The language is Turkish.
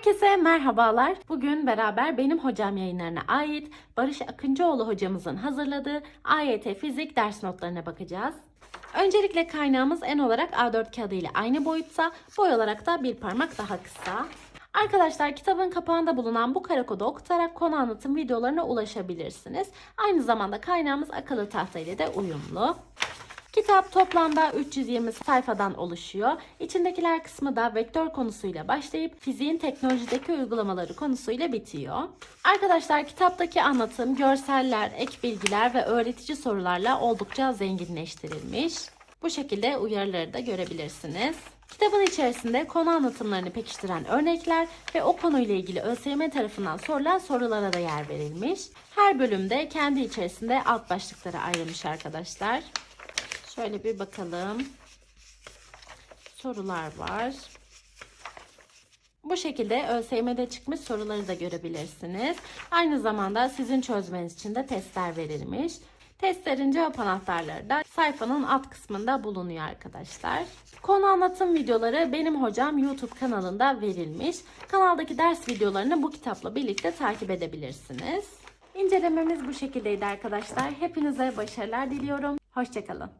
Herkese merhabalar. Bugün beraber benim hocam yayınlarına ait Barış Akıncıoğlu hocamızın hazırladığı AYT fizik ders notlarına bakacağız. Öncelikle kaynağımız en olarak A4 kağıdı ile aynı boyutta, boy olarak da bir parmak daha kısa. Arkadaşlar kitabın kapağında bulunan bu kare kodu okutarak konu anlatım videolarına ulaşabilirsiniz. Aynı zamanda kaynağımız akıllı tahta ile de uyumlu. Kitap toplamda 320 sayfadan oluşuyor. İçindekiler kısmı da vektör konusuyla başlayıp fiziğin teknolojideki uygulamaları konusuyla bitiyor. Arkadaşlar kitaptaki anlatım, görseller, ek bilgiler ve öğretici sorularla oldukça zenginleştirilmiş. Bu şekilde uyarıları da görebilirsiniz. Kitabın içerisinde konu anlatımlarını pekiştiren örnekler ve o konuyla ilgili ÖSYM tarafından sorulan sorulara da yer verilmiş. Her bölümde kendi içerisinde alt başlıklara ayrılmış arkadaşlar. Şöyle bir bakalım. Sorular var. Bu şekilde ÖSYM'de çıkmış soruları da görebilirsiniz. Aynı zamanda sizin çözmeniz için de testler verilmiş. Testlerin cevap anahtarları da sayfanın alt kısmında bulunuyor arkadaşlar. Konu anlatım videoları benim hocam YouTube kanalında verilmiş. Kanaldaki ders videolarını bu kitapla birlikte takip edebilirsiniz. İncelememiz bu şekildeydi arkadaşlar. Hepinize başarılar diliyorum. Hoşçakalın.